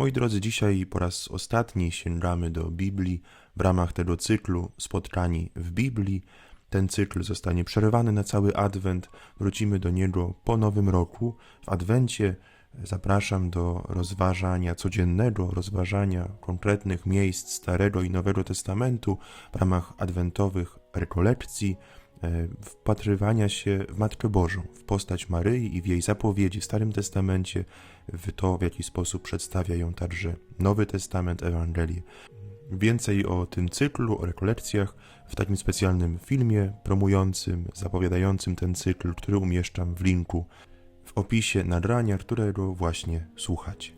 Moi drodzy, dzisiaj po raz ostatni sięgamy do Biblii w ramach tego cyklu Spotkani w Biblii. Ten cykl zostanie przerwany na cały Adwent. Wrócimy do niego po nowym roku. W Adwencie zapraszam do rozważania codziennego, rozważania konkretnych miejsc Starego i Nowego Testamentu w ramach adwentowych rekolekcji wpatrywania się w Matkę Bożą, w postać Maryi i w jej zapowiedzi w Starym Testamencie, w to, w jaki sposób przedstawia ją także Nowy Testament, Ewangelii. Więcej o tym cyklu, o rekolekcjach w takim specjalnym filmie promującym, zapowiadającym ten cykl, który umieszczam w linku w opisie nagrania, którego właśnie słuchacie.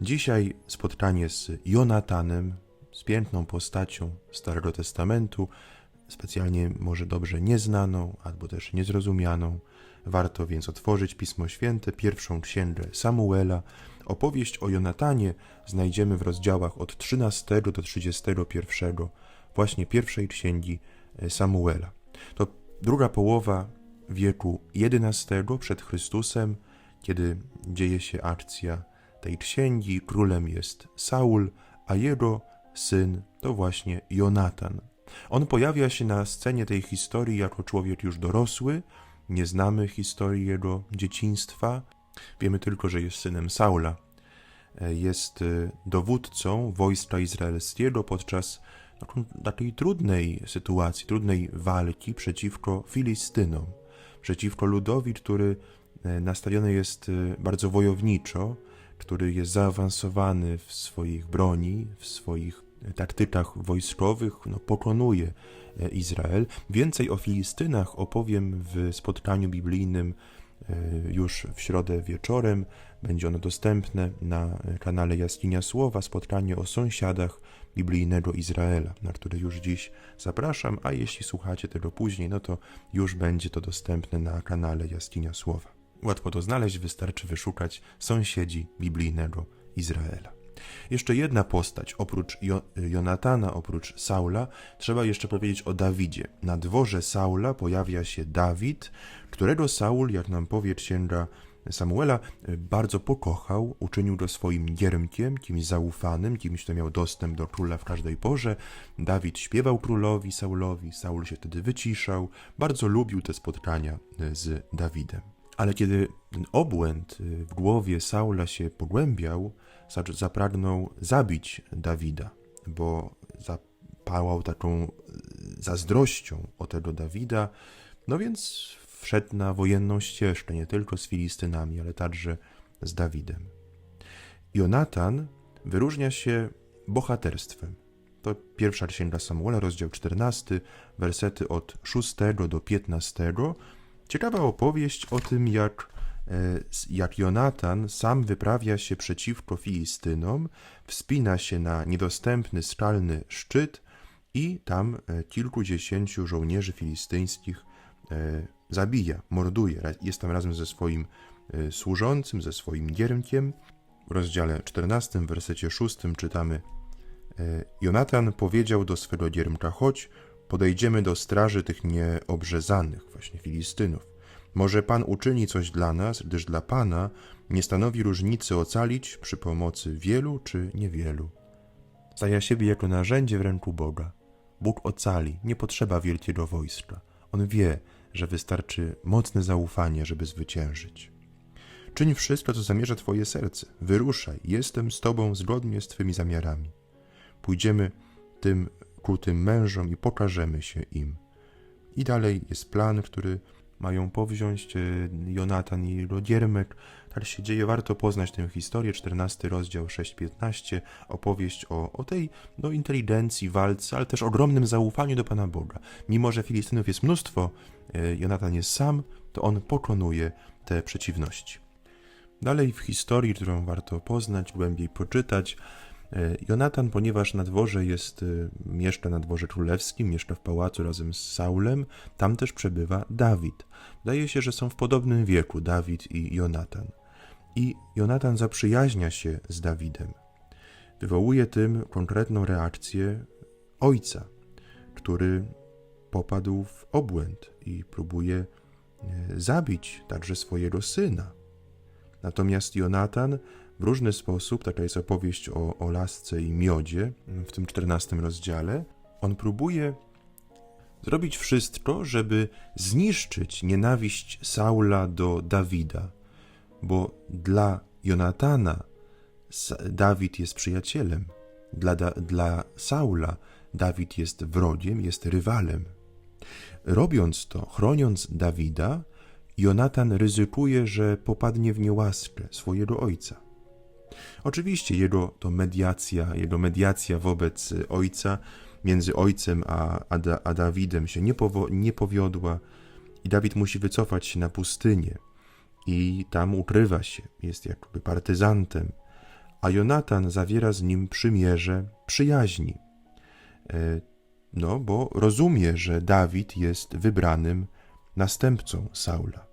Dzisiaj spotkanie z Jonatanem, z piękną postacią Starego Testamentu, specjalnie może dobrze nieznaną albo też niezrozumianą. Warto więc otworzyć Pismo Święte, pierwszą księgę Samuela. Opowieść o Jonatanie znajdziemy w rozdziałach od 13 do 31 właśnie pierwszej księgi Samuela. To druga połowa wieku XI przed Chrystusem, kiedy dzieje się akcja tej księgi, królem jest Saul, a jego syn to właśnie Jonatan. On pojawia się na scenie tej historii jako człowiek już dorosły, nie znamy historii jego dzieciństwa, wiemy tylko, że jest synem Saula. Jest y, dowódcą wojska izraelskiego podczas takiej trudnej sytuacji, trudnej walki przeciwko Filistynom, przeciwko ludowi, który e, nastawiony jest bardzo wojowniczo, który jest zaawansowany w swoich broni, w swoich taktykach wojskowych, no, pokonuje e, Izrael. Więcej o Filistynach opowiem w spotkaniu biblijnym e, już w środę wieczorem. Będzie ono dostępne na kanale Jaskinia Słowa, spotkanie o sąsiadach biblijnego Izraela, na które już dziś zapraszam, a jeśli słuchacie tego później, no to już będzie to dostępne na kanale Jaskinia Słowa. Łatwo to znaleźć, wystarczy wyszukać sąsiedzi biblijnego Izraela. Jeszcze jedna postać, oprócz jo Jonatana, oprócz Saula, trzeba jeszcze powiedzieć o Dawidzie. Na dworze Saula pojawia się Dawid, którego Saul, jak nam powie księga Samuela, bardzo pokochał, uczynił go swoim giermkiem, kimś zaufanym, kimś, kto miał dostęp do króla w każdej porze. Dawid śpiewał królowi Saulowi, Saul się wtedy wyciszał, bardzo lubił te spotkania z Dawidem. Ale kiedy ten obłęd w głowie Saula się pogłębiał, zapragnął zabić Dawida, bo zapałał taką e, zazdrością o tego Dawida, no więc wszedł na wojenną ścieżkę, nie tylko z Filistynami, ale także z Dawidem. Jonatan wyróżnia się bohaterstwem. To pierwsza księga Samuela, rozdział 14, wersety od 6 do 15. Ciekawa opowieść o tym, jak jak Jonatan sam wyprawia się przeciwko Filistynom, wspina się na niedostępny skalny szczyt i tam e, kilkudziesięciu żołnierzy filistyńskich e, zabija, morduje. Jest tam razem ze swoim służącym, ze swoim giermkiem. W rozdziale 14, w wersecie 6 czytamy Jonatan powiedział do swego giermka, chodź, podejdziemy do straży tych nieobrzezanych, właśnie Filistynów. Może Pan uczyni coś dla nas, gdyż dla Pana nie stanowi różnicy ocalić przy pomocy wielu czy niewielu. Staje siebie jako narzędzie w ręku Boga. Bóg ocali, nie potrzeba wielkiego wojska. On wie, że wystarczy mocne zaufanie, żeby zwyciężyć. Czyń wszystko, co zamierza Twoje serce. Wyruszaj, jestem z Tobą zgodnie z Twymi zamiarami. Pójdziemy tym ku tym mężom i pokażemy się im. I dalej jest plan, który mają powziąść e, Jonatan i Rodiermek. Tak się dzieje, warto poznać tę historię, 14 rozdział 6-15, opowieść o, o tej no, inteligencji, walce, ale też ogromnym zaufaniu do Pana Boga. Mimo, że Filistynów jest mnóstwo, e, Jonatan jest sam, to on pokonuje te przeciwności. Dalej w historii, którą warto poznać, głębiej poczytać, Jonatan, ponieważ na dworze jest, e, mieszka na dworze królewskim, mieszka w pałacu razem z Saulem, tam też przebywa Dawid. Wydaje się, że są w podobnym wieku Dawid i Jonatan. I Jonatan zaprzyjaźnia się z Dawidem. Wywołuje tym konkretną reakcję ojca, który popadł w obłęd i próbuje e, zabić także swojego syna. Natomiast Jonatan w różny sposób, taka jest opowieść o, o lasce i miodzie w tym czternastym rozdziale, on próbuje zrobić wszystko, żeby zniszczyć nienawiść Saula do Dawida, bo dla Jonatana Dawid jest przyjacielem, dla, dla Saula Dawid jest wrogiem, jest rywalem. Robiąc to, chroniąc Dawida, Jonatan ryzykuje, że popadnie w niełaskę swojego ojca. Oczywiście jego to mediacja, jego mediacja wobec ojca, między ojcem a, a, a Dawidem się nie, powo- nie powiodła i Dawid musi wycofać się na pustynię i tam ukrywa się, jest jakby partyzantem, a Jonatan zawiera z nim przymierze przyjaźni. E, No, bo rozumie, że Dawid jest wybranym następcą Saula.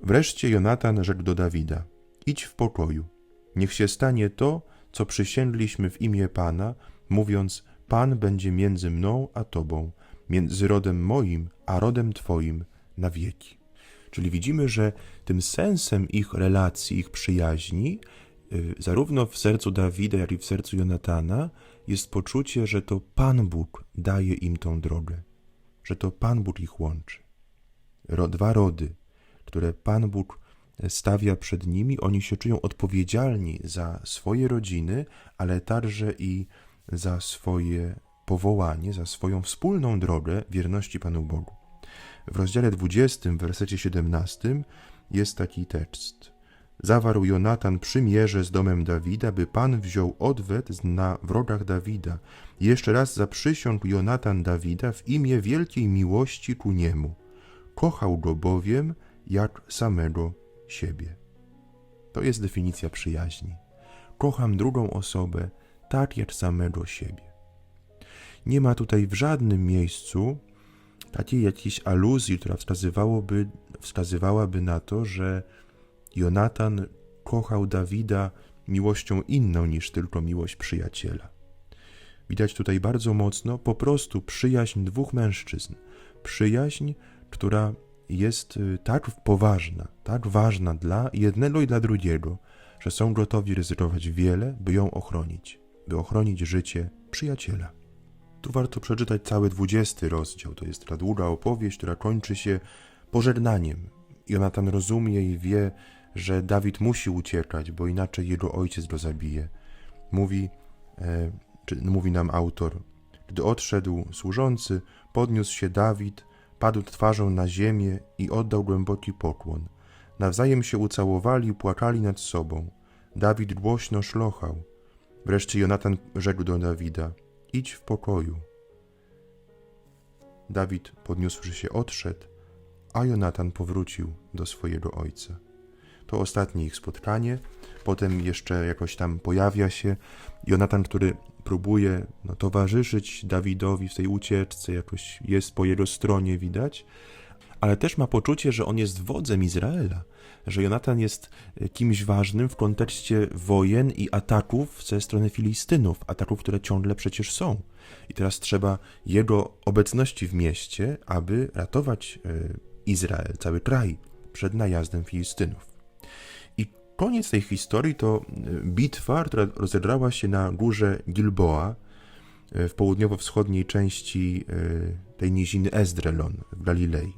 Wreszcie Jonatan rzekł do Dawida: Idź w pokoju. Niech się stanie to, co przysięgliśmy w imię Pana, mówiąc: Pan będzie między mną a tobą, między rodem moim a rodem twoim na wieki. Czyli widzimy, że tym sensem ich relacji, ich przyjaźni, y, zarówno w sercu Dawida, jak i w sercu Jonatana, jest poczucie, że to Pan Bóg daje im tą drogę, że to Pan Bóg ich łączy. Dwa rody, które Pan Bóg stawia przed nimi, oni się czują odpowiedzialni za swoje rodziny, ale także i za swoje powołanie, za swoją wspólną drogę wierności Panu Bogu. W rozdziale 20, w wersecie 17 jest taki tekst. Zawarł Jonatan przymierze z domem Dawida, by Pan wziął odwet na wrogach Dawida. Jeszcze raz zaprzysiągł Jonatan Dawida w imię wielkiej miłości ku niemu. Kochał go bowiem jak samego siebie. To jest definicja przyjaźni. Kocham drugą osobę tak jak samego siebie. Nie ma tutaj w żadnym miejscu takiej jakiejś aluzji, która wskazywałoby, wskazywałaby na to, że Jonatan kochał Dawida miłością inną niż tylko miłość przyjaciela. Widać tutaj bardzo mocno po prostu przyjaźń dwóch mężczyzn. Przyjaźń, która jest y, tak poważna, tak ważna dla jednego i dla drugiego, że są gotowi ryzykować wiele, by ją ochronić, by ochronić życie przyjaciela. Tu warto przeczytać cały dwudziesty rozdział. To jest ta długa opowieść, która kończy się pożegnaniem. Jonatan rozumie i wie, że Dawid musi uciekać, bo inaczej jego ojciec go zabije. Mówi, e, czy, mówi nam autor, gdy odszedł służący, podniósł się Dawid, padł twarzą na ziemię i oddał głęboki pokłon. Nawzajem się ucałowali i płakali nad sobą. Dawid głośno szlochał. Wreszcie Jonatan rzekł do Dawida: Idź w pokoju. Dawid, podniósłszy się, odszedł, a Jonatan powrócił do swojego ojca. To ostatnie ich spotkanie. Potem jeszcze jakoś tam pojawia się Jonatan, który próbuje no, towarzyszyć Dawidowi w tej ucieczce, jakoś jest po jego stronie widać, ale też ma poczucie, że on jest wodzem Izraela, że Jonatan jest e, kimś ważnym w kontekście wojen i ataków ze strony Filistynów, ataków, które ciągle przecież są. I teraz trzeba jego obecności w mieście, aby ratować e, Izrael, cały kraj przed najazdem Filistynów. Koniec tej historii to e, bitwa, która rozegrała się na górze Gilboa e, w południowo-wschodniej części e, tej niziny Ezdrelon w Galilei.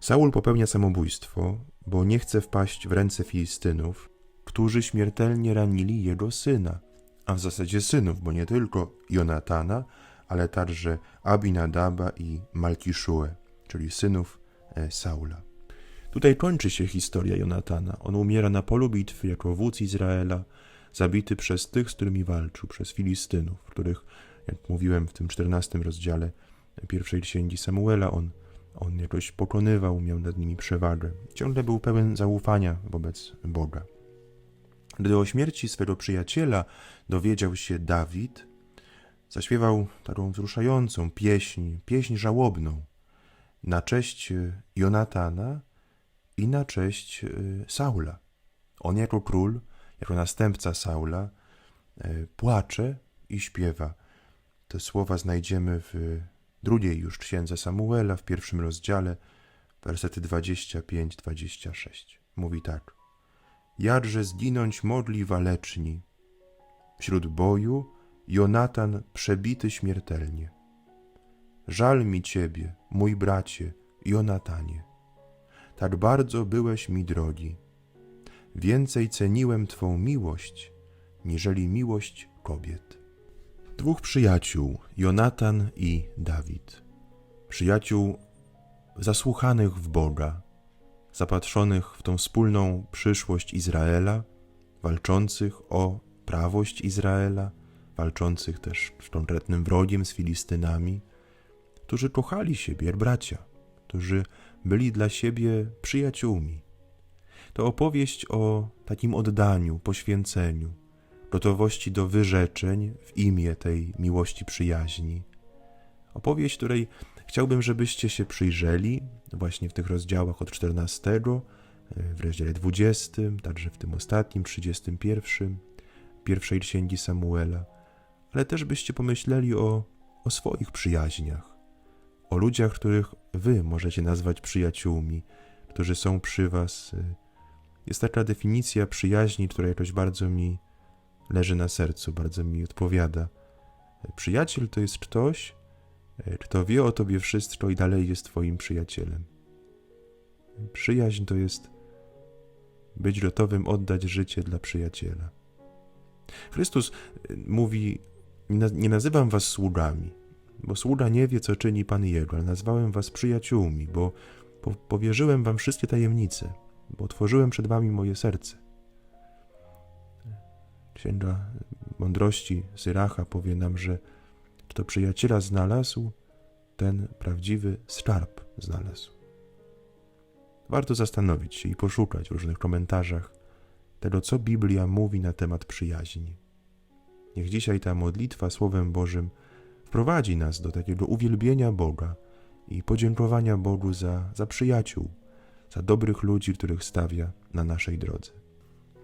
Saul popełnia samobójstwo, bo nie chce wpaść w ręce Filistynów, którzy śmiertelnie ranili jego syna, a w zasadzie synów, bo nie tylko Jonatana, ale także Abinadaba i Malkiszue, czyli synów Saula. Tutaj kończy się historia Jonatana. On umiera na polu bitwy jako wódz Izraela, zabity przez tych, z którymi walczył, przez Filistynów, których, jak mówiłem w tym czternastym rozdziale pierwszej księgi Samuela, on, on jakoś pokonywał, miał nad nimi przewagę. Ciągle był pełen zaufania wobec Boga. Gdy o śmierci swego przyjaciela dowiedział się Dawid, zaśpiewał taką wzruszającą pieśń, pieśń żałobną na cześć Jonatana i na cześć e, Saula. On jako król, jako następca Saula e, płacze i śpiewa. Te słowa znajdziemy w drugiej już księdze Samuela, w pierwszym rozdziale, wersety 25-26. Mówi tak. jakże zginąć modli waleczni. Wśród boju Jonatan przebity śmiertelnie. Żal mi ciebie, mój bracie, Jonatanie. Tak bardzo byłeś mi drogi. Więcej ceniłem twą miłość, niżeli miłość kobiet. Dwóch przyjaciół, Jonatan i Dawid. Przyjaciół zasłuchanych w Boga, zapatrzonych w tą wspólną przyszłość Izraela, walczących o prawość Izraela, walczących też z konkretnym wrogiem, z Filistynami, którzy kochali siebie bracia, którzy byli dla siebie przyjaciółmi. To opowieść o takim oddaniu, poświęceniu, gotowości do wyrzeczeń w imię tej miłości przyjaźni. Opowieść, której chciałbym, żebyście się przyjrzeli właśnie w tych rozdziałach od 14, w rozdziale 20, także w tym ostatnim, 31, pierwszej księgi Samuela, ale też byście pomyśleli o, o swoich przyjaźniach, o ludziach, których wy możecie nazwać przyjaciółmi, którzy są przy was. Jest taka definicja przyjaźni, która jakoś bardzo mi leży na sercu, bardzo mi odpowiada. Przyjaciel to jest ktoś, kto wie o tobie wszystko i dalej jest twoim przyjacielem. Przyjaźń to jest być gotowym oddać życie dla przyjaciela. Chrystus y, mówi: Nie nazywam was sługami, bo sługa nie wie, co czyni Pan Jego, ale nazwałem was przyjaciółmi, bo po- powierzyłem wam wszystkie tajemnice, bo otworzyłem przed wami moje serce. Księga mądrości Syracha powie nam, że kto przyjaciela znalazł, ten prawdziwy skarb znalazł. Warto zastanowić się i poszukać w różnych komentarzach tego, co Biblia mówi na temat przyjaźni. Niech dzisiaj ta modlitwa Słowem Bożym wprowadzi nas do takiego uwielbienia Boga i podziękowania Bogu za, za przyjaciół, za dobrych ludzi, których stawia na naszej drodze.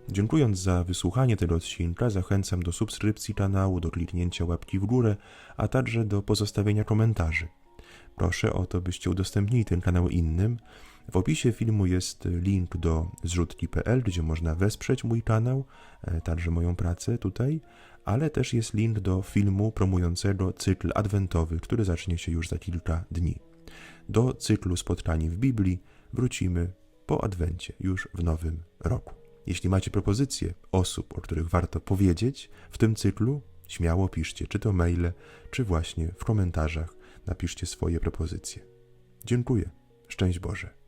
Dziękując za wysłuchanie tego odcinka, zachęcam do subskrypcji kanału, do kliknięcia łapki w górę, a także do pozostawienia komentarzy. Proszę o to, byście udostępnili ten kanał innym. W opisie filmu jest link do zrzutki.pl, gdzie można wesprzeć mój kanał, e, także moją pracę tutaj, ale też jest link do filmu promującego cykl adwentowy, który zacznie się już za kilka dni. Do cyklu spotkań w Biblii wrócimy po adwencie, już w nowym roku. Jeśli macie propozycje osób, o których warto powiedzieć w tym cyklu, śmiało piszcie, czy to maile, czy właśnie w komentarzach napiszcie swoje propozycje. Dziękuję. Szczęść Boże.